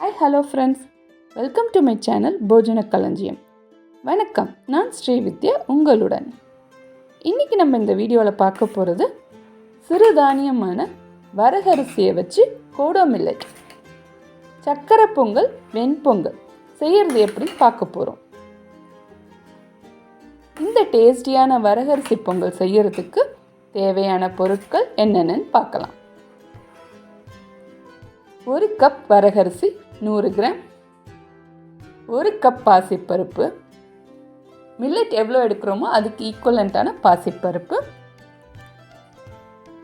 Hi hello friends welcome to my channel Bhojana Kalanjiyam வணக்கம். நான் ஸ்ரீவித்யா உங்களுடன். இன்றைக்கி நம்ம இந்த வீடியோவில் பார்க்க போகிறது சிறுதானியமான வரகரிசியை வச்சு கோடோ மில்லட். சக்கரை பொங்கல் வெண்பொங்கல் செய்கிறது எப்படி பார்க்க போகிறோம் இந்த டேஸ்டியான வரகரிசி பொங்கல் செய்கிறதுக்கு தேவையான பொருட்கள் என்னென்னு பார்க்கலாம். ஒரு கப் வரகரிசி நூறு கிராம். ஒரு கப் பாசிப்பருப்பு. மில்லட் எவ்வளோ எடுக்கிறோமோ அதுக்கு ஈக்குவலண்ட்டான பாசிப்பருப்பு.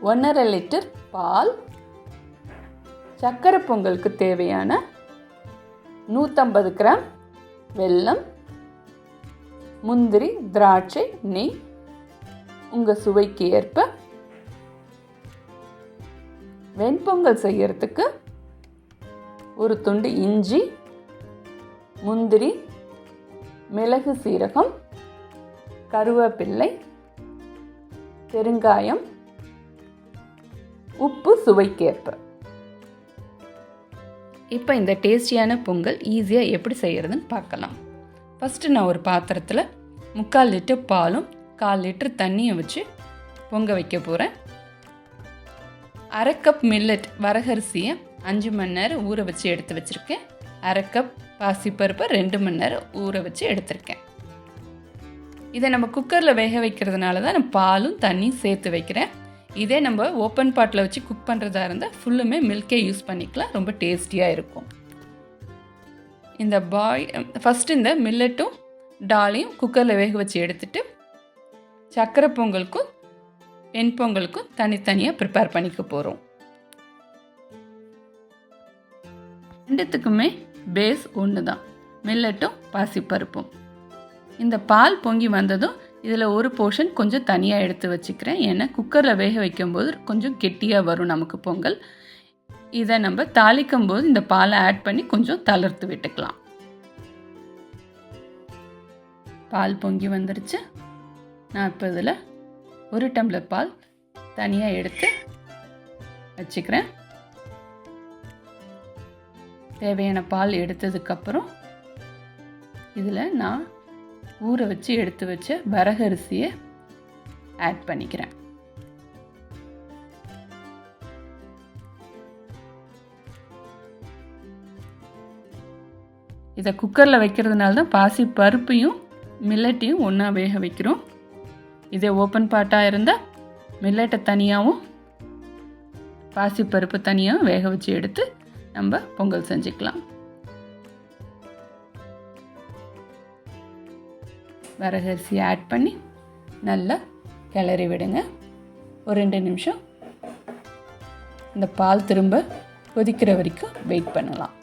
ஒன்றரை லிட்டர் பால். சக்கரை பொங்கலுக்கு தேவையான நூற்றம்பது கிராம் வெல்லம். முந்திரி திராட்சை நெய். உங்கள் சுவைக்கு ஏற்ப. வெண்பொங்கல் செய்கிறதுக்கு ஒரு துண்டு இஞ்சி முந்திரி மிளகு சீரகம் கருவேப்பிள்ளை பெருங்காயம் உப்பு சுவைக்கேற்ப. இப்போ இந்த டேஸ்டியான பொங்கல் ஈஸியாக எப்படி செய்கிறதுன்னு பார்க்கலாம். ஃபஸ்ட்டு நான் ஒரு பாத்திரத்தில் முக்கால் லிட்டர் பாலும் கால் லிட்டர் தண்ணியை வச்சு பொங்க வைக்க போகிறேன் அரை கப் மில்லட் வரகரிசியை அஞ்சு மணி நேரம் ஊற வச்சு எடுத்து வச்சுருக்கேன். அரை கப் பாசிப்பருப்பை ரெண்டு மணி நேரம் ஊற வச்சு எடுத்திருக்கேன். இதை நம்ம குக்கரில் வேக வைக்கிறதுனால தான் நான் பாலும் தண்ணியும் சேர்த்து வைக்கிறேன். இதே நம்ம ஓப்பன் பாட்டில் வச்சு குக் பண்ணுறதா இருந்தால் ஃபுல்லுமே மில்கே யூஸ் பண்ணிக்கலாம். ரொம்ப டேஸ்டியாக இருக்கும். இந்த பாய் ஃபஸ்ட்டு இந்த மில்லட்டும் டாலையும் குக்கரில் வேக வச்சு எடுத்துட்டு சக்கரை பொங்கலுக்கும் வெண் பொங்கலுக்கும் தனித்தனியாக ப்ரிப்பேர் பண்ணிக்க போகிறோம் ரெண்டுத்துக்குமே பேஸ் ஒன்று தான் மில்லட்டும் பாசிப்பருப்பும். இந்த பால் பொங்கி வந்ததும் இதில் ஒரு போர்ஷன் கொஞ்சம் தனியாக எடுத்து வச்சுக்கிறேன். ஏன்னா குக்கரில் வேக வைக்கும்போது கொஞ்சம் கெட்டியாக வரும் நமக்கு பொங்கல். இதை நம்ம தாளிக்கும் போது இந்த பாலை ஆட் பண்ணி கொஞ்சம் தளர்த்து விட்டுக்கலாம். பால் பொங்கி வந்துருச்சு. நான் இப்போ இதில் ஒரு டம்ளர் பால் தனியாக எடுத்து வச்சுக்கிறேன். தேவையான பால் எடுத்ததுக்கப்புறம் இதில் நான் ஊற வச்சு எடுத்து வச்ச வரகரிசியை ஆட் பண்ணிக்கிறேன். இதை குக்கரில் வைக்கிறதுனால தான் பாசி பருப்பையும் மில்லட்டையும் ஒன்றா வேக வைக்கிறோம். இதே ஓப்பன் பாட்டாக இருந்தால் மில்லட்டை தனியாகவும் பாசிப்பருப்பு தனியாக வேக வச்சு எடுத்து நம்ம பொங்கல் செஞ்சுக்கலாம். வரகரிசி ஆட் பண்ணி நல்லா கிளறி விடுங்க. ஒரு ரெண்டு நிமிஷம். இந்த பால் திரும்ப கொதிக்கிற வரைக்கும் வெயிட் பண்ணலாம்.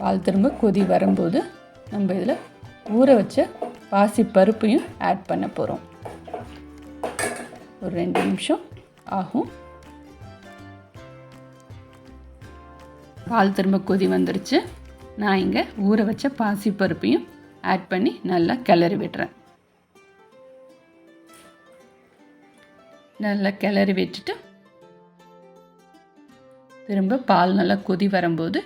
பால் திரும்ப கொதி வரும்போது நம்ம இதில் ஊற வச்ச பாசி பருப்பையும் ஆட் பண்ண போகிறோம் ஒரு ரெண்டு நிமிஷம் ஆகும். பால் திரும்ப கொதி வந்துருச்சு. நான் இங்கே ஊற வச்ச பாசி பருப்பையும் ஆட் பண்ணி நல்லா கிளறி விடுறேன் நல்லா கிளறி விட்டுட்டு திரும்ப பால் நல்லா கொதி வரும்போது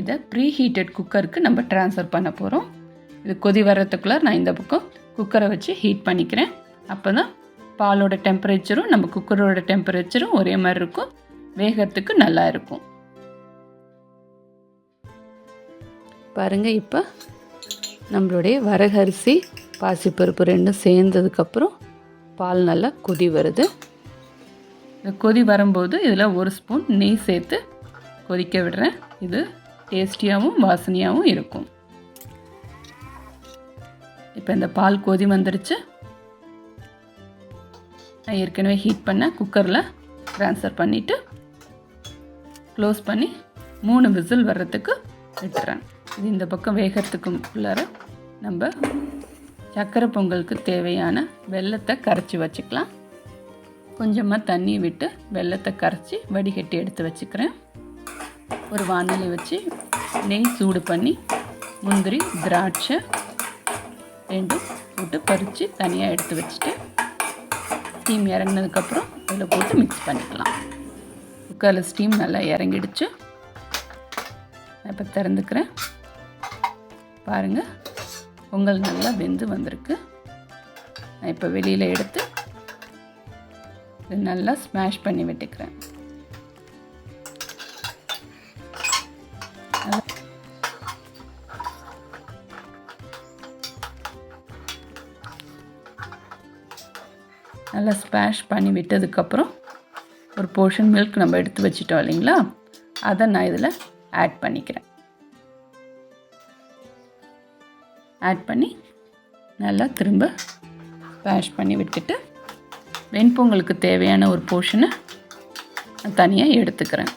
இதை ப்ரீ ஹீட்டட் குக்கருக்கு நம்ம ட்ரான்ஸ்ஃபர் பண்ண போகிறோம் இது கொதி வர்றதுக்குள்ளே நான் இந்த பக்கம் குக்கரை வச்சு ஹீட் பண்ணிக்கிறேன். அப்போ தான் பாலோட டெம்பரேச்சரும் நம்ம குக்கரோட டெம்பரேச்சரும் ஒரே மாதிரி இருக்கும். வேகிறதுக்கு நல்லா இருக்கும். பாருங்கள் இப்போ நம்மளுடைய வரகரிசி பாசிப்பருப்பு ரெண்டும் சேர்ந்ததுக்கப்புறம் பால் நல்லா கொதி வருது. இந்த கொதி வரும்போது இதில் ஒரு ஸ்பூன் நெய் சேர்த்து கொதிக்க விடுறேன். இது டேஸ்டியாகவும் வாசனையாகவும் இருக்கும். இப்போ இந்த பால் கொதி வந்துடுச்சு. நான் ஏற்கனவே ஹீட் பண்ண குக்கரில் ட்ரான்ஸ்ஃபர் பண்ணிவிட்டு க்ளோஸ் பண்ணி மூணு விசில் வர்றதுக்கு விட்டுறேன். இது இந்த பக்கம் வேகிறதுக்கு உள்ளார நம்ம சக்கரை பொங்கலுக்கு தேவையான வெள்ளத்தை கரைச்சி வச்சுக்கலாம். கொஞ்சமாக தண்ணி விட்டு வெள்ளத்தை கரைச்சி வடிகட்டி எடுத்து வச்சுக்கிறேன். ஒரு வானொலி வச்சு நெய் சூடு பண்ணி முந்திரி திராட்சை ரெண்டும் போட்டு பறித்து தனியாக எடுத்து வச்சுட்டு ஸ்டீம் இறங்கினதுக்கப்புறம் இதில் போட்டு மிக்ஸ் பண்ணிக்கலாம். குக்கரில் ஸ்டீம் நல்லா இறங்கிடுச்சு. நான் இப்போ திறந்துக்கிறேன். பாருங்கள் பொங்கல் நல்லா வெந்து வந்திருக்கு. நான் இப்போ வெளியில் எடுத்து இது நல்லா ஸ்மாஷ் பண்ணி விட்டுக்கிறேன். நல்லா ஸ்மாஷ் பண்ணி விட்டதுக்கப்புறம் ஒரு போர்ஷன் மில்க் நம்ம எடுத்து வச்சிட்டோம் இல்லைங்களா? அதை நான் இதில் ஆட் பண்ணிக்கிறேன். ஆட் பண்ணி நல்லா திரும்ப பேஷ் பண்ணி விட்டுட்டு வெண்பொங்கலுக்கு தேவையான ஒரு போர்ஷனை தனியாக எடுத்துக்கிறேன்.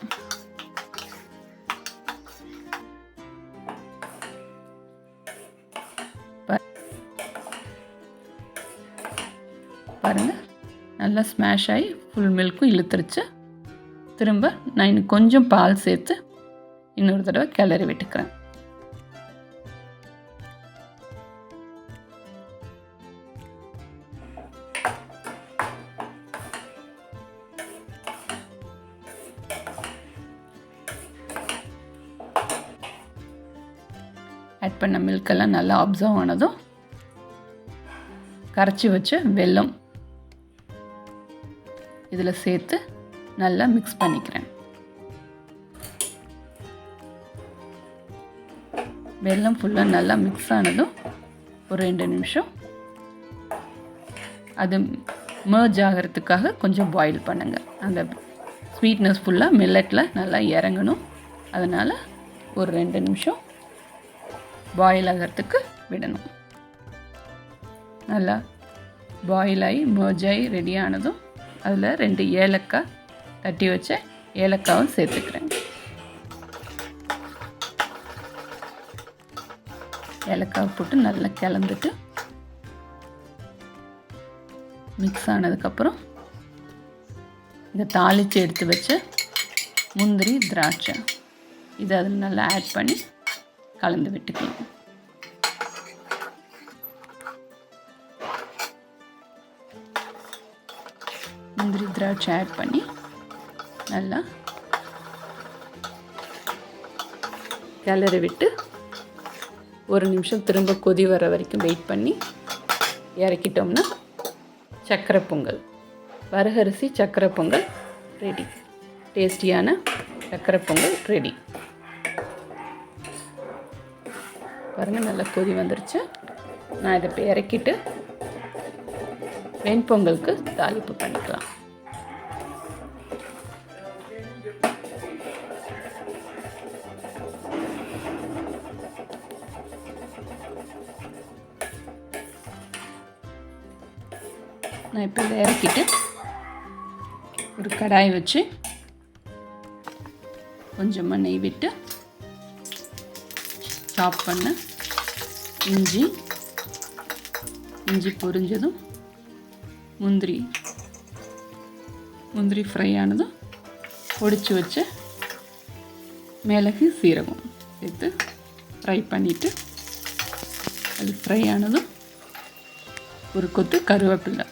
பாருங்கள் நல்லா ஸ்மாஷ் ஆகி ஃபுல் மில்க்கும் இழுத்துருச்சு. திரும்ப நான் இன்னும் கொஞ்சம் பால் சேர்த்து இன்னொரு தடவை கிளறி விட்டுக்கிறேன். பண்ண மில்கெல்லாம் நல்லா அப்சர்வ் ஆனதும் கரைச்சி வச்ச வெல்லம் இதில் சேர்த்து நல்லா மிக்ஸ் பண்ணிக்கிறேன். வெல்லம் ஃபுல்லாக நல்லா மிக்ஸ் ஆனதும் ஒரு ரெண்டு நிமிஷம். அது மர்ஜ் ஆகிறதுக்காக கொஞ்சம் பாயில் பண்ணுங்கள் அந்த ஸ்வீட்னஸ் ஃபுல்லாக மில்லட்டில் நல்லா இறங்கணும். அதனால் ஒரு ரெண்டு நிமிஷம் பாயில் ஆகிறதுக்கு விடணும். நல்லா பாயில் ஆகி மர்ஜ் ஆகி ரெடி ஆனதும் அதில் ரெண்டு ஏலக்காய் தட்டி வச்ச ஏலக்காவும் சேர்த்துக்கிறேன். ஏலக்காய் போட்டு நல்லா கிளந்துட்டு மிக்ஸ் ஆனதுக்கப்புறம் இதை தாளித்து எடுத்து வச்ச முந்திரி திராட்சை. இதை அதில் நல்லா ஆட் பண்ணி கலந்து விட்டுக்கலாம் முந்திரி திராட்சை ஆட் பண்ணி நல்லா கிளறி விட்டு ஒரு நிமிஷம் திரும்ப கொதி வர வரைக்கும் வெயிட் பண்ணி இறக்கிட்டோம்னா சக்கரை பொங்கல். வரகரிசி சக்கரை பொங்கல் ரெடி டேஸ்டியான சக்கரை பொங்கல் ரெடி பாருங்கள் நல்லா கொதி வந்துருச்சு. நான் இதை இப்போ இறக்கிட்டு வெண்பொங்கலுக்கு தாளிப்பு பண்ணிக்கலாம். நான் இப்போ இதை இறக்கிட்டு ஒரு கடாய் வச்சு கொஞ்சமாக நெய் விட்டு சாப் பண்ண இஞ்சி இஞ்சி பொரிஞ்சதும் முந்திரி முந்திரி ஃப்ரை ஆனதும் பொடிச்சு வச்ச மிளகு சீரகம் சேர்த்து ஃப்ரை பண்ணிவிட்டு அது ஃப்ரை ஆனதும் ஒரு கொத்து கருவேப்பிலை.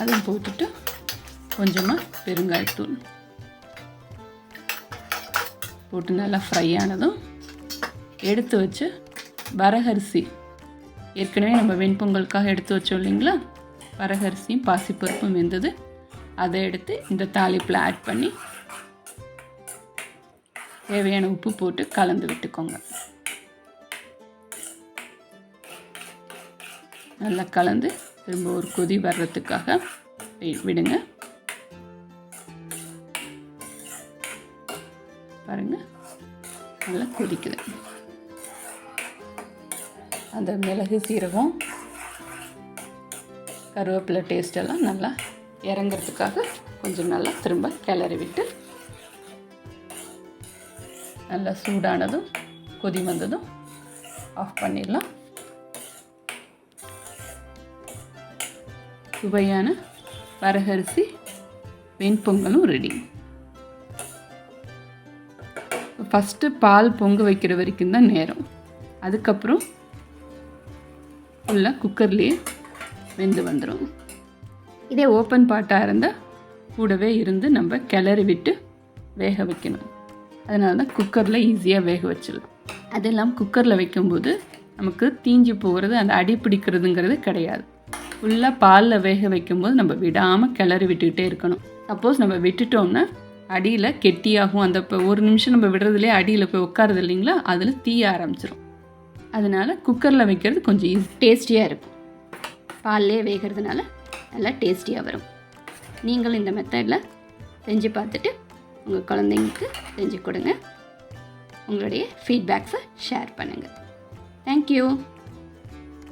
அதை போட்டுட்டு கொஞ்சமாக பெருங்காயத்தூள். போட்டு நல்லா ஃப்ரை ஆனதும் எடுத்து வச்சு வரகரிசி. ஏற்கனவே நம்ம வெண்பொங்கலுக்காக எடுத்து வச்சோம் இல்லைங்களா? வரகரிசியும் பாசிப்பருப்பும் வெந்தது. அதை எடுத்து இந்த தாளிப்பில் ஆட் பண்ணி தேவையான உப்பு போட்டு கலந்து விட்டுக்கோங்க. நல்லா கலந்து திரும்ப ஒரு கொதி வர்றதுக்காக விடுங்க. பாருங்கள் நல்லா கொதிக்குது. அந்த மிளகு சீரகம் கருவேப்பிலை டேஸ்டெல்லாம் நல்லா இறங்கிறதுக்காக கொஞ்சம் நல்லா திரும்ப கிளறி விட்டு நல்லா சூடானதும் கொதி வந்ததும் ஆஃப் பண்ணிடலாம். சுவையான வரகரிசி வெண்பொங்கலும் ரெடி ஃபஸ்ட்டு பால் பொங்க வைக்கிற வரைக்கும் தான் நேரம். அதுக்கப்புறம் ஃபுல்லாக குக்கர்லேயே வெந்து வந்துடும் இதே ஓப்பன் பாட்டாக இருந்தால் கூடவே இருந்து நம்ம கிளறி விட்டு வேக வைக்கணும். அதனால தான் குக்கரில் ஈஸியாக வேக வச்சிடலாம். அது இல்லாமல் குக்கரில் வைக்கும்போது நமக்கு தீஞ்சு போகிறது அந்த அடி பிடிக்கிறதுங்கிறது கிடையாது. ஃபுல்லாக பாலில் வேக வைக்கும்போது நம்ம விடாமல் கிளறி விட்டுக்கிட்டே இருக்கணும். சப்போஸ் நம்ம விட்டுட்டோம்னா அடியில் கெட்டியாகும். அந்த இப்போ ஒரு நிமிஷம் நம்ம விடுறதுலேயே அடியில் போய் உட்காருது இல்லைங்களா? அதில் தீய ஆரம்பிச்சிடும் அதனால் குக்கரில் வைக்கிறது கொஞ்சம் ஈஸி டேஸ்டியாக இருக்கும். பால்லே வேகிறதுனால நல்லா டேஸ்டியாக வரும். நீங்களும் இந்த மெத்தடில் செஞ்சு பார்த்துட்டு உங்கள் குழந்தைங்களுக்கு செஞ்சு கொடுங்க. உங்களுடைய ஃபீட்பேக்ஸை ஷேர் பண்ணுங்கள் தேங்க்யூ